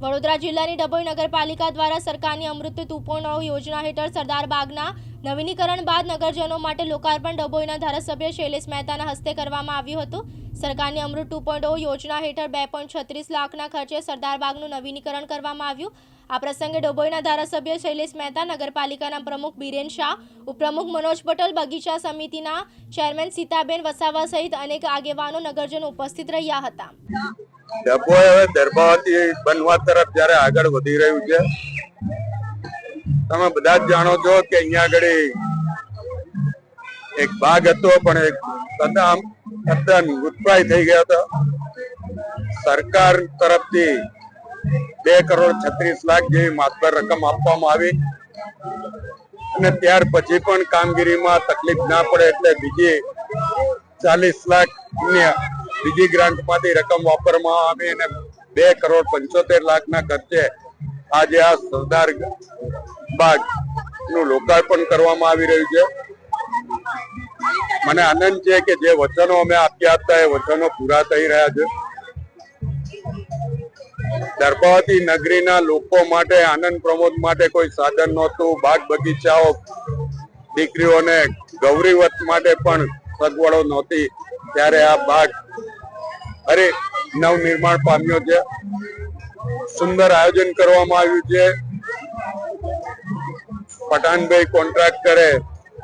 વડોદરા જિલ્લાની ડભોઈ નગરપાલિકા દ્વારા સરકારની અમૃત ટુ યોજના હેઠળ સરદાર બાગના નવીનીકરણ બાદ નગરજનો માટે લોકાર્પણ ડભોઈના ધારાસભ્ય શૈલેષ મહેતાના હસ્તે કરવામાં આવ્યું હતું. સરકારની અમૃત ટુ પોઈન્ટ યોજના હેઠળ બે પોઈન્ટ છત્રીસ લાખના ખર્ચે સરદાર બાગનું નવીનીકરણ કરવામાં આવ્યું. આ પ્રસંગે ડોબોઈના ધારાસભ્ય શૈલેષ મહેતા, નગરપાલિકાના પ્રમુખ બીરેન શાહ, ઉપપ્રમુખ મનોજ પટેલ, બગીચા સમિતિના ચેરમેન સીતાબેન વસાવા સહિત અનેક આગેવાનો નગરજનો ઉપસ્થિત રહ્યા હતા. ડભોઈ હવે ધર્માવતી બનવા તરફ જયારે આગળ વધી રહ્યું છે, તમે બધા જ જાણો છો કે અહીંયા આગળ એક ભાગ હતો, પણ એક તદ્દન તદ્દન થઈ ગયા હતા. સરકાર તરફથી બે કરોડ છત્રીસ લાખ જેવી માતબર રકમ આપવામાં આવી. અને ત્યાર પછી પણ કામગીરીમાં તકલીફ ના પડે એટલે બીજી ચાલીસ લાખ બીજી ગ્રાન્ટમાંથી રકમ વાપરવામાં આવી અને બે કરોડ પંચોતેર લાખના ખર્ચે આજે આ સરદાર બાગનું લોકાર્પણ કરવામાં આવી રહ્યું છે. મને આનંદ છે કે જે વચનો અમે આપ્યા હતા, એ વચનો પૂરા થઈ રહ્યા છે. દર્ભાવતી નગરીના લોકો માટે, આનંદ પ્રમોદ માટે કોઈ સાધન નહોતું, બાગ બગીચાઓ, દીકરીઓને ગૌરીવત માટે પણ સગવડો નહોતી. ત્યારે આ બાગ, અરે, નવનિર્માણ પામ્યો છે. સુંદર આયોજન કરવામાં આવ્યું છે. પઠાણભાઈ કોન્ટ્રાક્ટરે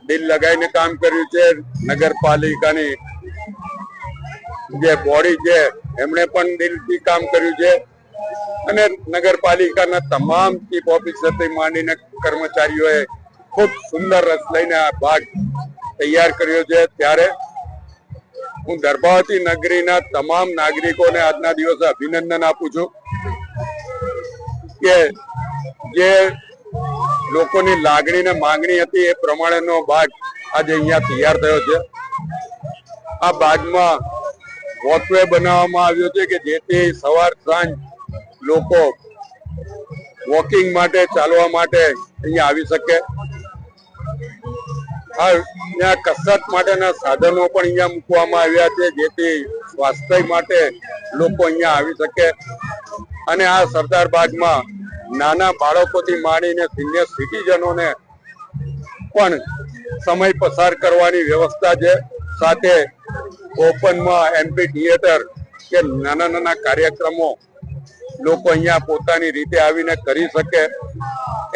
દિલ લગાવીને કામ કર્યું છે. નગરપાલિકાની જે બોડી છે, એમણે પણ દિલથી કામ કર્યું છે. અને નગરપાલિકાના તમામ ચીફ ઓફિસરથી માંડીને કર્મચારીઓએ ખૂબ સુંદર રસ લઈને આ ભાગ તૈયાર કર્યો છે. ત્યારે હું ગર્ભાવતી નગરીના તમામ નાગરિકોને આજના દિવસે અભિનંદન આપું છું કે જે લોકોની લાગણી ને માંગણી હતી એ પ્રમાણેનો બાગ આજે અહીંયા તૈયાર થયો છે. આ બાગમાં વોકવે બનાવવામાં આવ્યો છે કે જેથી સવાર સાંજ લોકો વોકિંગ માટે ચાલવા માટે અહીંયા આવી શકે. આ કસરત માટેના સાધનો પણ અહીંયા મૂકવામાં આવ્યા છે જેથી સ્વાસ્થ્ય માટે લોકો અહીંયા આવી શકે. અને આ સરદાર બાગમાં નાના બાળકોથી માંડીને સિનિયર સિટીઝનોને પણ સમય પસાર કરવાની વ્યવસ્થા છે. સાથે ઓપનમાં એમપી થિયેટર કે નાના નાના કાર્યક્રમો લોકો અહીંયા પોતાની રીતે આવીને કરી શકે.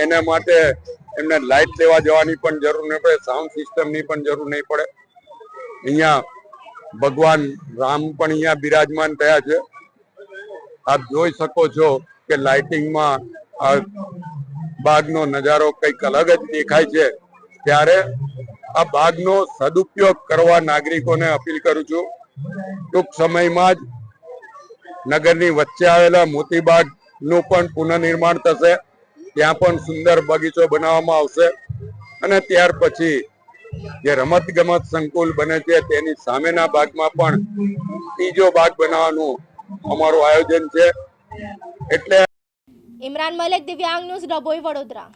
એના માટે એમને લાઇટ લેવા જવાની પણ જરૂર નહીં પડે, સાઉન્ડ સિસ્ટમની પણ જરૂર નહીં પડે. અહીંયા ભગવાન રામ પણ અહીંયા બિરાજમાન થયા છે. આપ જોઈ શકો છો કે લાઇટિંગમાં આ બાગનો નજારો કંઈક અલગ જ દેખાય છે. ત્યારે આ બાગનો સદુપયોગ કરવા નાગરિકોને અપીલ કરું છું ટૂંક સમયમાં જ નગરની વચ્ચે આવેલા મોતીબાગનું પણ પુનઃનિર્માણ થશે. ત્યાં પણ સુંદર બગીચો બનાવવામાં આવશે અને ત્યાર પછી જે રમત ગમત સંકુલ બને છે તેની સામેના ભાગમાં પણ ત્રીજો ભાગ બનાવવાનું અમારું આયોજન છે. એટલે ઇમરાન મલિક દિવ્યાંગ ન્યૂઝ ડભોઈ વડોદરા.